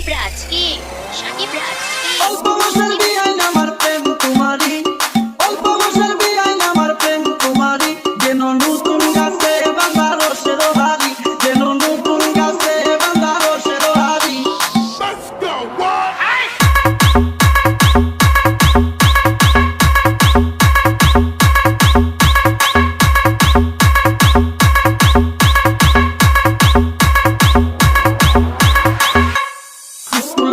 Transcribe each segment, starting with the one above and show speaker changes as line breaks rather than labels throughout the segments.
সাকিব রাজ কে সাকিব রাজ
অল্প বছর বিয়াই আমার প্রেম তোমারি অল্প বছর বিয়াই আমার প্রেম তোমারি যেন নূতন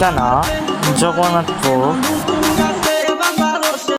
있잖아 저거는 또